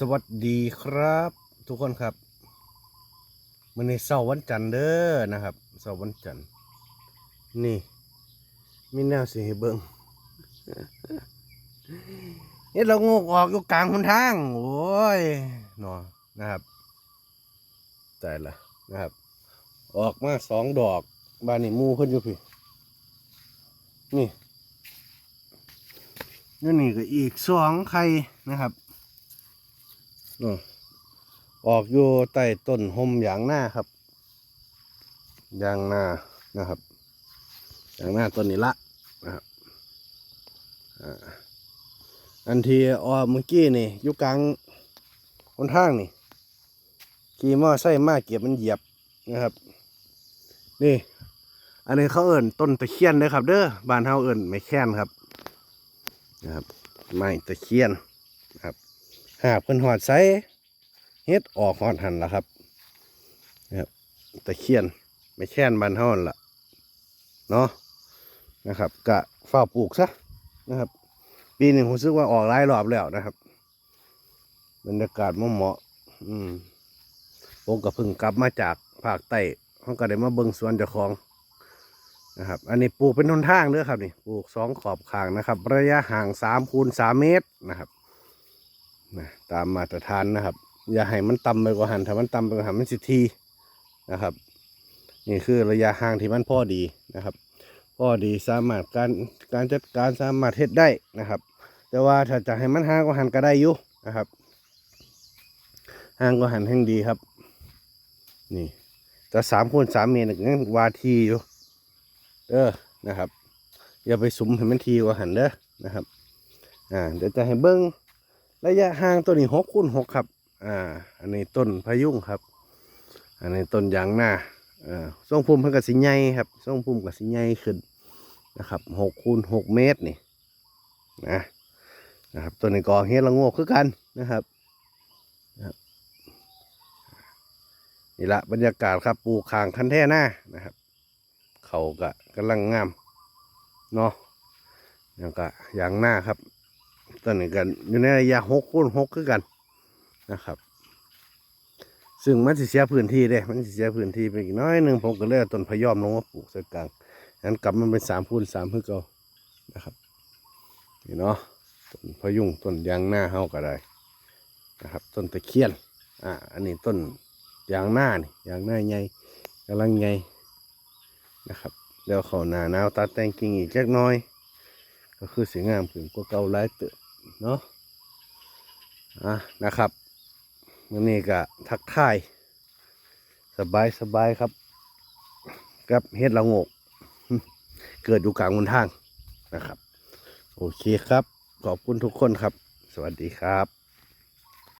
สวัสดีครับ ทุกคนครับมันในเสาร์วันจันทร์เด้อนะครับเสาร์วันจันทร์นี่มีแนวสิเบิงเฮ็ดเรางกออกอยู่กลางหนทางโอ้ยเนาะนะครับแต่ละนะครับ ออกมาสองดอกบานนี่มูเพิ่นอยู่พี่นี่นี่นี่ก็อีกสองไข่นะครับ อออกอยู่ใต้ต้นหมยางหน้าครับยางหน้านะครับยางหน้าต้นนี้ละนะครับอันที่ออกเมื่อกี้นี่อยู่กลางหนทางนี่ขี่มอไซค์มาเก็บมันเหยียบนะครับ นี่ อันนี้เขาเอิ่นต้นตะเคียนเด้อครับ เด้อบ้านเฮาเอิ่นไม่แค้นครับ นะครับ ไม้ตะเคียน หาเพิ่นหอดไซเฮ็ดออกหอดหันละครับนะครับตะเคียนไม่แค่นบันเฮานั่นละเนาะนะครับกะฝ้าปลูกซะนะครับ ปีหนึ่งผมซึกว่าออกหลายรอบแล้วนะครับบรรยากาศเหมาะเหมาะอืมผมก็เพิ่งกลับมาจากภาคใต้เขาก็ได้มาเบิ่งสวนเจ้าของนะครับ อันนี้ปลูกเป็นหนทางเด้อครับนี่ปลูกสองขอบข้างนะครับ ระยะห่างสามคูณสามเมตรนะครับ นะตามมาตรฐานนะครับ อย่าให้มันต่ำไปกว่าหันถ้ามันต่ำไปกว่าหันมันสิทีนะครับ นี่คือระยะห่างที่มันพอดีนะครับพอดีสามารถการการจัดการสามารถเฮ็ดได้นะครับ แต่ว่าถ้าจะให้มันห่างกว่าหันก็ได้อยู่นะครับห่างกว่าหันแห่งดีครับ นี่แต่สามคูณสามเมตรยังวาทีอยู่เด้อนะครับ อย่าไปสุมให้มันทีกว่าหันเด้อนะครับ อ่าเดี๋ยวจะให้เบิ้ง ระยะห่างตัวนี้หกคูณหกครับ อ่า อันนี้ต้นพะยุงครับ อันนี้ต้นยางนาอ่าทรงพุ่มเพิ่นกับสิใหญ่ครับทรงพุ่มกับสิใหญ่ขึ้นนะครับหกคูณหกเมตรนี่นะนะครับตัวนี้กอเฮ็ดละโงกคือกันนะครับนะครับนี่ละบรรยากาศครับปลูกคางคันแท่หน้านะครับ เขาก็กำลังงามเนาะแล้วก็ยางหน้าครับ ต้นนี้กันอยู่ในระยะหกคูณหกคือกันนะครับ ซึ่งมันสิเสียพื้นที่เด้มันสิเสียพื้นที่ไปอีกน้อยหนึ่งผมก็เลยต้นพยอมลงมาปลูกใส่กลางงั้นกลับมันเป็นสามคูณสามคือเก่านะครับนี่เนาะต้นพยุงต้นยางหน้าเฮาก็ได้นะครับ ต้นตะเคียนอ่าอันนี้ต้นยางหน้านี่ยางหน้าใหญ่กำลังใหญ่นะครับเดี๋ยวเขาหนาหนาวตัดแต่งกิ่งอีกเล็กน้อย ก็คือสวยงามขึ้นกว่าเก่าหลายเติบ เนาะอะนะครับวันนี้ก็ทักทายสบายสบายครับ กับเฮ็ดละงก เกิดอยู่กลางบนทางนะครับ โอเคครับ ขอบคุณทุกคนครับ สวัสดีครับ